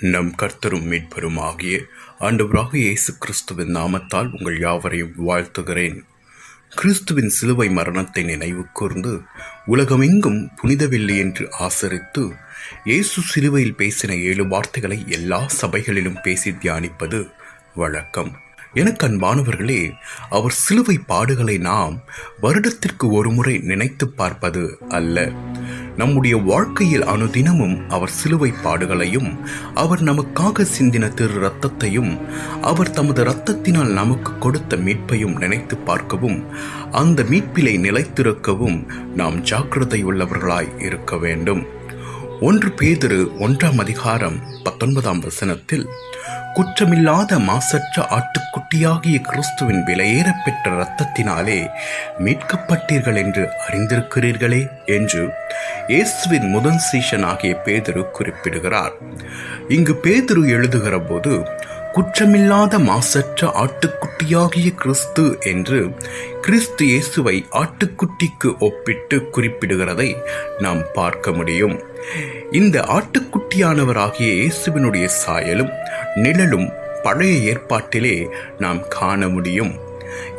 நம் கர்த்தரும் மீட்பரும் ஆகிய ஆண்டவராக இயேசு கிறிஸ்துவின் நாமத்தால் உங்கள் யாவரையும் வாழ்த்துகிறேன். கிறிஸ்துவின் சிலுவை மரணத்தை நினைவு கூர்ந்து உலகமெங்கும் புனிதவில்லை என்று ஆசரித்து இயேசு சிலுவையில் பேசின ஏழு வார்த்தைகளை எல்லா சபைகளிலும் பேசி தியானிப்பது வழக்கம். எனக்கு அன்பானவர்களே அவர் சிலுவை பாடுகளை நாம் வருடத்திற்கு ஒருமுறை நினைத்து பார்ப்பது அல்ல. நம்முடைய வாழ்க்கையில் அனுதினமும் அவர் சிலுவை பாடுகளையும் அவர் நமக்காக சிந்தின திரு ரத்தத்தையும் அவர் தமது இரத்தத்தினால் நமக்கு கொடுத்த மீட்பையும் நினைத்து பார்க்கவும் அந்த மீட்பிலை நிலைத்திருக்கவும் நாம் ஜாக்கிரதை உள்ளவர்களாய் இருக்க வேண்டும். ஒன்று பேதிரு ஒன்றாம் அதிகாரம் பத்தொன்பதாம் வசனத்தில் குற்றமில்லாத மாசற்ற ஆட்டுக்குட்டியாகிய கிறிஸ்துவின் விலையேற பெற்ற இரத்தத்தினாலே மீட்கப்பட்டீர்கள் என்று அறிந்திருக்கிறீர்களே என்று இயேசுவின் முதன் சீஷனாகிய பேதுரு குறிப்பிடுகிறார். இங்கு பேதுரு எழுதுகிற போது குற்றமில்லாத மாசற்ற ஆட்டுக்குட்டியாகிய கிறிஸ்து என்று கிறிஸ்து இயேசுவை ஆட்டுக்குட்டிக்கு ஒப்பிட்டு குறிப்பிடுகிறதை நாம் பார்க்க முடியும். இந்த ஆட்டுக்குட்டியானவராகிய இயேசுவினுடைய சாயலும் நிழலும் பழைய ஏற்பாட்டிலே நாம் காண முடியும்.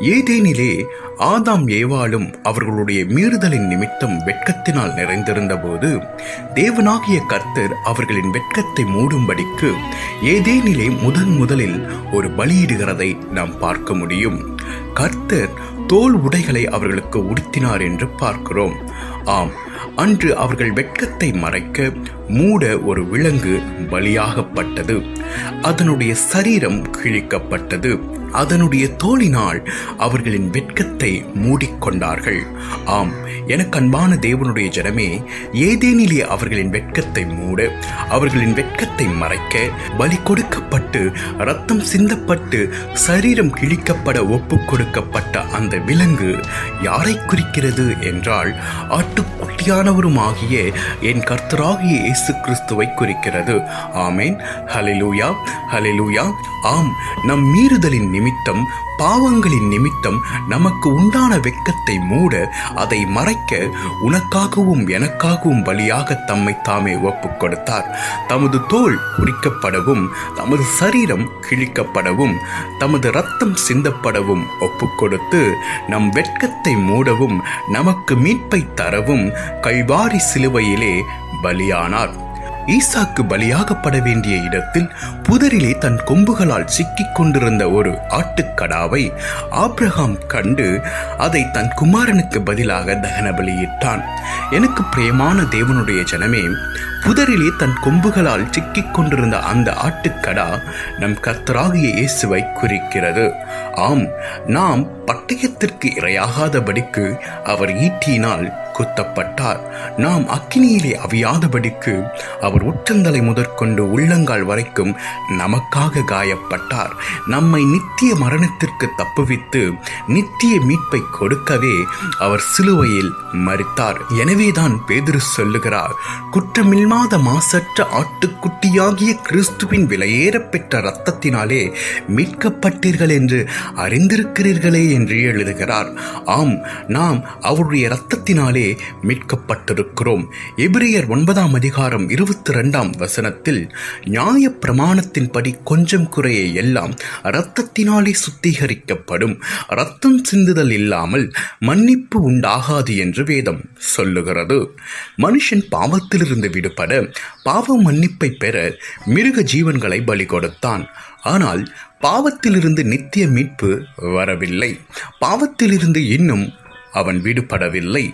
ஏதேனிலே ஆதாம் ஏவாளும் அவர்களுடைய மீறுதலின் நிமித்தம் வெட்கத்தினால் நிறைந்திருந்த போது தேவனாகிய கர்த்தர் அவர்களின் வெட்கத்தை மூடும்படிக்கு ஏதேனிலே முதன் முதலில் ஒரு பலியிடுகிறதை நாம் பார்க்க முடியும். கர்த்தர் தோல் உடைகளை அவர்களுக்கு உடுத்தினார் என்று பார்க்கிறோம். ஆம் அன்று அவர்கள் வெட்கத்தை மறைக்க மூட ஒரு விலங்கு பலியாகப்பட்டது. அதனுடைய சரீரம் கிழிக்கப்பட்டது. அதனுடைய தோளினால் அவர்களின் வெட்கத்தை மூடிக்கொண்டார்கள். ஆம் எனக்கு அன்பான தேவனுடைய ஜனமே ஏதேனிலே அவர்களின் வெட்கத்தை மூட அவர்களின் வெட்கத்தை மறைக்க பலி கொடுக்கப்பட்டு ரத்தம் சிந்தப்பட்டு சரீரம் கிழிக்கப்பட ஒப்பு கொடுக்கப்பட்ட அந்த விலங்கு யாரை குறிக்கிறது என்றால் ஆட்டுக்குட்டியானவருமாகிய என் கர்த்தராகிய இயேசு கிறிஸ்துவை குறிக்கிறது. ஆமேன். ஹலிலூயா ஹலிலூயா ஆம் நம் மீறுதலின் நிமித்தம் பாவங்களின் நிமித்தம் நமக்கு உண்டான வெட்கத்தை மூட அதை மறைக்க உனக்காகவும் எனக்காகவும் பலியாக தம்மை தாமே ஒப்புக் கொடுத்தார். தமது தோல் குறிக்கப்படவும் தமது சரீரம் கிழிக்கப்படவும் தமது ரத்தம் சிந்தப்படவும் ஒப்புக் கொடுத்து நம் வெட்கத்தை மூடவும் நமக்கு மீட்பை தரவும் கைவாரி சிலுவையிலே பலியானார். ஈசாக்கு பலியாகப்பட வேண்டிய இடத்தில் புதரிலே தன் கொம்புகளால் சிக்கிக் கொண்டிருந்த ஒரு ஆட்டுக்கடாவை ஆப்ரஹாம் கண்டு அதை தன் குமாரனுக்கு பதிலாக தகன பலியிட்டான். எனக்கு பிரியமான தேவனுடைய ஜனமே புதரிலே தன் கொம்புகளால் சிக்கிக் கொண்டிருந்த அந்த ஆட்டுக்கடா நம் கர்த்தராகிய இயேசுவை குறிக்கிறது. ஆம் நாம் பட்டயத்திற்கு இரையாகாதபடிக்கு அவர் ஈட்டினால் குத்தப்பட்டார். நாம் அக்கினியிலே அவியாதபடிக்கு அவர் உச்சந்தலை முதற்கொண்டு உள்ளங்கால் வரைக்கும் நமக்காக காயப்பட்டார். நம்மை நித்திய மரணத்திற்கு தப்புவித்து நித்திய மீட்பை கொடுக்கவே அவர் சிலுவையில் மறித்தார் எனவேதான் பேதுரு சொல்லுகிறார் குற்றமில்லாத மாசற்ற ஆட்டுக்குட்டியாகிய கிறிஸ்துவின் விலையேற பெற்ற இரத்தத்தினாலே மீட்கப்பட்டீர்கள் என்று அறிந்திருக்கிறீர்களே என்று எழுதுகிறார். ஆம் நாம் அவருடைய இரத்தத்தினாலே மீட்கப்பட்டிருக்கிறோம். எபிரியர் ஒன்பதாம் அதிகாரம் இருபத்தி ரெண்டாம் வசனத்தில் நியாய பிரமாணத்தின்படி கொஞ்சம் குறைய எல்லாம் இரத்தத்தினாலே சுத்திகரிக்கப்படும். இரத்தம் சிந்துதல் இல்லாமல் மன்னிப்பு உண்டாகாது என்று வேதம் சொல்லுகிறது. மனுஷன் பாவத்திலிருந்து விடுபட பாவ மன்னிப்பை பெற மிருக ஜீவன்களை பலி கொடுத்தான். ஆனால் பாவத்திலிருந்து நித்திய மீட்பு வரவில்லை. பாவத்திலிருந்து இன்னும் அவன் விடுபடவில்லை.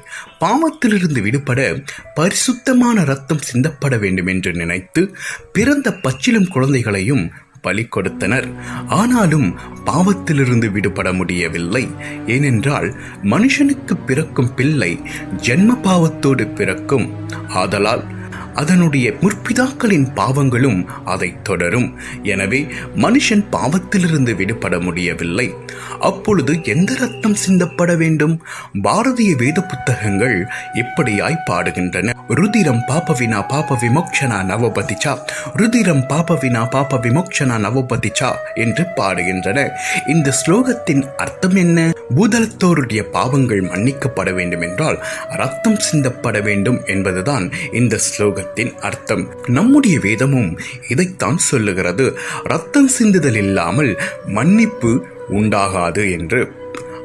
பாவத்திலிருந்து விடுபட பரிசுத்தமான ரத்தம் சிந்தப்பட வேண்டும் என்று நினைத்து பிறந்த பச்சிலும் குழந்தைகளையும் பலி கொடுத்தனர். ஆனாலும் பாவத்திலிருந்து விடுபட முடியவில்லை. ஏனென்றால் மனுஷனுக்கு பிறக்கும் பிள்ளை ஜென்ம பாவத்தோடு பிறக்கும். ஆதலால் அதனுடைய முற்பிதாக்களின் பாவங்களும் அதை தொடரும். எனவே மனுஷன் பாவத்திலிருந்து விடுபட முடியவில்லை. அப்பொழுது எந்த ரத்தம் சிந்தப்பட வேண்டும்? பாரதிய வேத புத்தகங்கள் இப்படியாய் பாடுகின்றன. ருதிரம் பாபவினா பாப விமோக்ஷனா நவபதிச்சா? ருதிரம் பாபவினா பாப விமோக்ஷனா நவபதிச்சா? என்று பாடுகின்றன. இந்த ஸ்லோகத்தின் அர்த்தம் என்ன? பூதலத்தோருடைய பாவங்கள் மன்னிக்கப்பட வேண்டும் என்றால் ரத்தம் சிந்தப்பட வேண்டும் என்பதுதான் இந்த ஸ்லோக ஸ்லோகத்தின் அர்த்தம். நம்முடைய வேதமும் இதைத்தான் சொல்லுகிறது. ரத்தம் சிந்துதல் இல்லாமல் மன்னிப்பு உண்டாகாது என்று.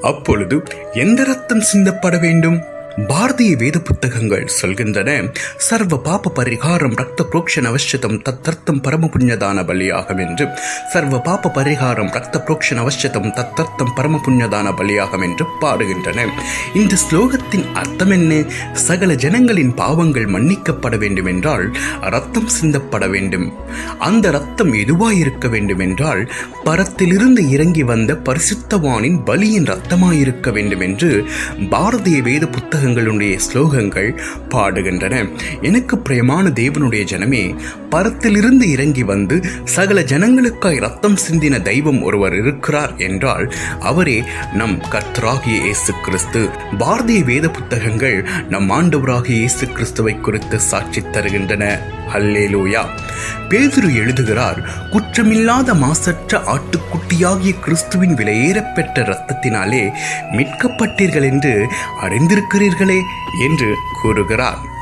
அப்பொழுது எந்த ரத்தம் சிந்தப்பட வேண்டும்? பாரதிய வேத புத்தகங்கள் சொல்கின்றன. சர்வ பாப பரிகாரம் ரத்த புரோக்ஷன் அவசியதம் தத்தர்த்தம் பரம புண்ணியதான பலியாகும் என்று சர்வ பாப பரிகாரம் ரத்த புரோக்ஷன் அவசியதம் தத்தர்த்தம் பரம புண்ணியதான பலியாகும் என்று பாடுகின்றன. இந்த ஸ்லோகத்தின் அர்த்தம் என்ன சகல ஜனங்களின் பாவங்கள் மன்னிக்கப்பட வேண்டும் என்றால் ரத்தம் சிந்தப்பட வேண்டும். அந்த ரத்தம் எதுவாயிருக்க வேண்டும் என்றால் பரத்திலிருந்து இறங்கி வந்த பரிசுத்தவானின் பலியின் ரத்தமாயிருக்க வேண்டும் என்று பாரதிய வேத புத்தகங்களுடைய ஸ்லோகங்கள் பாடுகின்றன. எனக்கு பிரியமான தேவனுடைய ஜனமே பரத்திலிருந்து இறங்கி வந்து சகல ஜனங்களுக்காய் ரத்தம் சிந்தின தெய்வம் ஒருவர் இருக்கிறார் என்றால் அவரே நம் கர்த்தராகிய இயேசு கிறிஸ்து பாரதிய வேத புத்தகங்கள் நம் ஆண்டவராகிய இயேசு கிறிஸ்துவை குறித்து சாட்சி தருகின்றன. ஹல்லேலூயா. பேதுரு எழுதுகிறார் குற்றமில்லாத மாசற்ற ஆட்டுக்குட்டியாகிய கிறிஸ்துவின் விலையேறப்பெற்ற இரத்தத்தினாலே மீட்கப்பட்டீர்கள் என்று அறிந்திருக்கிறீர்களே என்று கூறுகிறார்.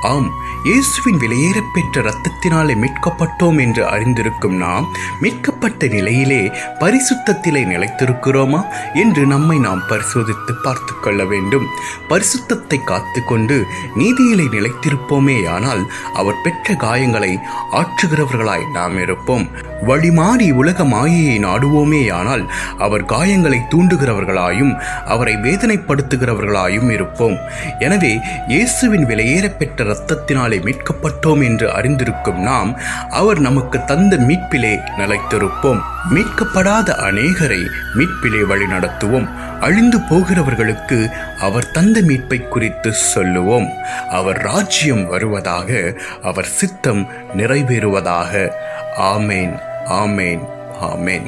ஆம் இயேசுவின் விலையேற பெற்ற இரத்தத்தினாலே மீட்கப்பட்டோம் என்று அறிந்திருக்கும் நாம் மீட்கப்பட்ட நிலையிலே பரிசுத்தத்திலே நிலைத்திருக்கிறோமா என்று நம்மை நாம் பரிசோதித்து பார்த்து கொள்ள வேண்டும். பரிசுத்தத்தை காத்துக்கொண்டு நீதியிலே நிலைத்திருப்போமேயானால் அவர் பெற்ற காயங்களை ஆற்றுகிறவர்களாய் நாம் இருப்போம். வழிமாறி உலக மாயையை நாடுவோமேயானால் அவர் காயங்களை தூண்டுகிறவர்களாயும் அவரை வேதனைப்படுத்துகிறவர்களாயும் இருப்போம். எனவே இயேசுவின் விலையேறப்பெற்ற இரத்தத்தினாலே மீட்கப்பட்டோம் என்று அறிந்திருக்கும் நாம் அவர் நமக்கு தந்த மீட்பிலே நிலைத்திருப்போம். மீட்கப்படாத அநேகரை மீட்பிலே வழி நடத்துவோம் அழிந்து போகிறவர்களுக்கு அவர் தந்த மீட்பை குறித்து சொல்லுவோம். அவர் ராஜ்யம் வருவதாக அவர் சித்தம் நிறைவேறுவதாக. ஆமேன். ஆமேன் ஆமேன்